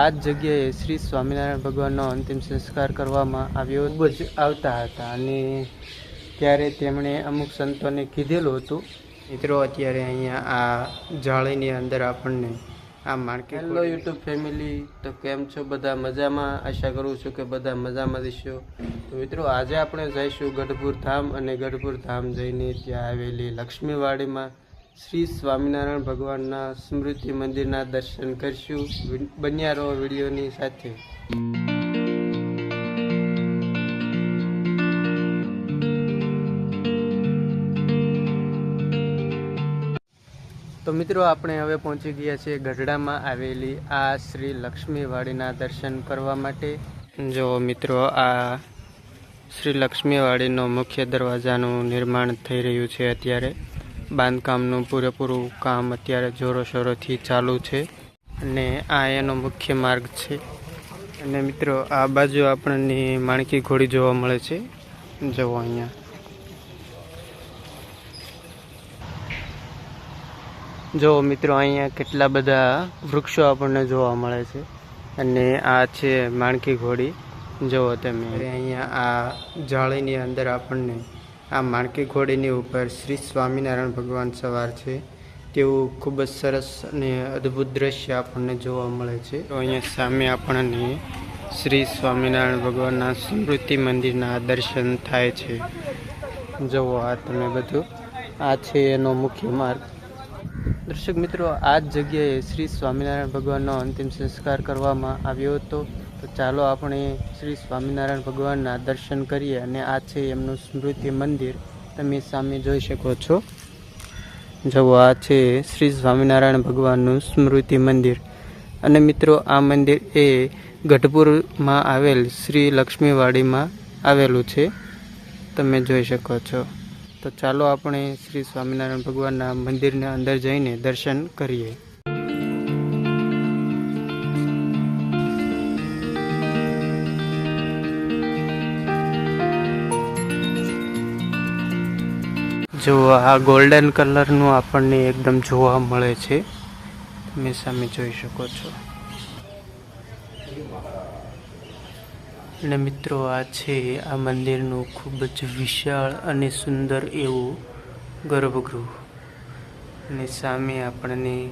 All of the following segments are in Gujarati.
આ જ જગ્યાએ શ્રી સ્વામિનારાયણ ભગવાનનો અંતિમ સંસ્કાર કરવામાં આવ્યો ખૂબ જ આવતા હતા અને ત્યારે તેમણે અમુક સંતોને કીધેલું હતું. મિત્રો અત્યારે અહીંયા આ જાળીની અંદર આપણને આ માર્કેટ હેલો યુટ્યુબ ફેમિલી તો કેમ છો? બધા મજામાં? આશા કરું છું કે બધા મજામાં દીશો તો મિત્રો આજે આપણે જઈશું ગઢપુર ધામ અને ગઢપુર ધામ જઈને ત્યાં આવેલી લક્ષ્મીવાડીમાં. શ્રી સ્વામિનારાયણ ભગવાનના સ્મૃતિ મંદિરના દર્શન કરીશું. બન્યા રહો વિડીયોની સાથે. તો મિત્રો, આપણે હવે પહોંચી ગયા છીએ ગઢડામાં આવેલી આ શ્રી લક્ષ્મીવાડીના દર્શન કરવા માટે. જો મિત્રો, આ શ્રી લક્ષ્મીવાડીનો મુખ્ય દરવાજાનું નિર્માણ થઈ રહ્યું છે અત્યારે. બાંધકામનું પૂરેપૂરું કામ અત્યારે જોરોશોરોથી ચાલુ છે અને આ એનો મુખ્ય માર્ગ છે. અને મિત્રો, આ બાજુ આપણને માણકી ઘોડી જોવા મળે છે. જુઓ અહીંયા. જો મિત્રો, અહીંયા કેટલા બધા વૃક્ષો આપણને જોવા મળે છે. અને આ છે માણકી ઘોડી. જુઓ તમે. અહીંયા આ જાળીની અંદર આપણને આ માણકી ઘોડીની ઉપર શ્રી સ્વામિનારાયણ ભગવાન સવાર છે. તેવું ખૂબ જ સરસ અને અદ્ભુત દ્રશ્ય આપણને જોવા મળે છે. અહીંયા સામે આપણને શ્રી સ્વામિનારાયણ ભગવાનના સ્મૃતિ મંદિરના દર્શન થાય છે. જુઓ આ તમે બધું. આ છે એનો મુખ્ય માર્ગ. દર્શક મિત્રો, આ જ જગ્યાએ શ્રી સ્વામિનારાયણ ભગવાનનો અંતિમ સંસ્કાર કરવામાં આવ્યો હતો. તો ચાલો આપણે શ્રી સ્વામિનારાયણ ભગવાનના દર્શન કરીએ અને આ છે એમનું સ્મૃતિ મંદિર. તમે સામે જોઈ શકો છો. જુઓ, આ છે શ્રી સ્વામિનારાયણ ભગવાનનું સ્મૃતિ મંદિર. અને મિત્રો, આ મંદિર એ ગઢપુરમાં આવેલ શ્રી લક્ષ્મીવાડીમાં આવેલું છે. તમે જોઈ શકો છો. તો ચાલો આપણે શ્રી સ્વામિનારાયણ ભગવાનના મંદિરના અંદર જઈને દર્શન કરીએ. જો આ ગોલ્ડન કલરનું આપણને એકદમ જોવા મળે છે. તમે સામે જોઈ શકો છો. અને મિત્રો, આ છે આ મંદિરનું ખૂબ જ વિશાળ અને સુંદર એવું ગર્ભગૃહ. અને સામે આપણને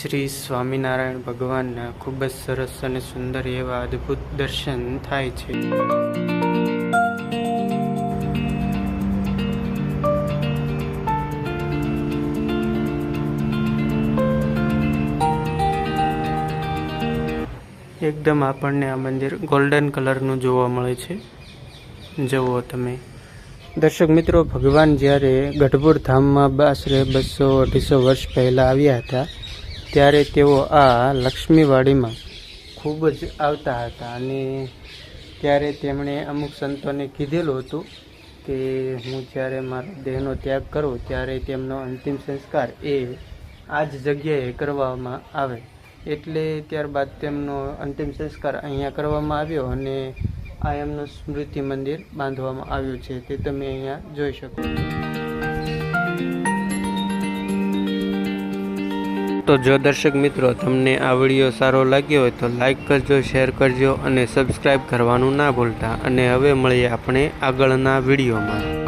શ્રી સ્વામિનારાયણ ભગવાનના ખૂબ જ સરસ અને સુંદર એવા અદ્ભુત દર્શન થાય છે. એકદમ આપણને આ મંદિર ગોલ્ડન કલરનું જોવા મળે છે. જુઓ તમે. દર્શક મિત્રો, ભગવાન જ્યારે ગઢપુર ધામમાં આશરે બસો અઢીસો વર્ષ પહેલાં આવ્યા હતા, ત્યારે તેઓ આ લક્ષ્મીવાડીમાં ખૂબ જ આવતા હતા અને ત્યારે તેમણે અમુક સંતોને કીધેલું હતું કે હું જ્યારે મારો દેહનો ત્યાગ કરું ત્યારે તેમનો અંતિમ સંસ્કાર એ આ જ જગ્યાએ કરવામાં આવે. એટલે ત્યારબાદ તેમનો અંતિમ સંસ્કાર અહીંયા કરવામાં આવ્યો અને આ એમનું સ્મૃતિ મંદિર બાંધવામાં આવ્યું છે તે તમે અહીંયા જોઈ શકો. તો જો દર્શક મિત્રો, તમને આ વીડિયો સારો લાગ્યો હોય તો લાઈક કરજો, શેર કરજો અને સબસ્ક્રાઈબ કરવાનું ના ભૂલતા. અને હવે મળીએ આપણે આગળના વિડીયોમાં.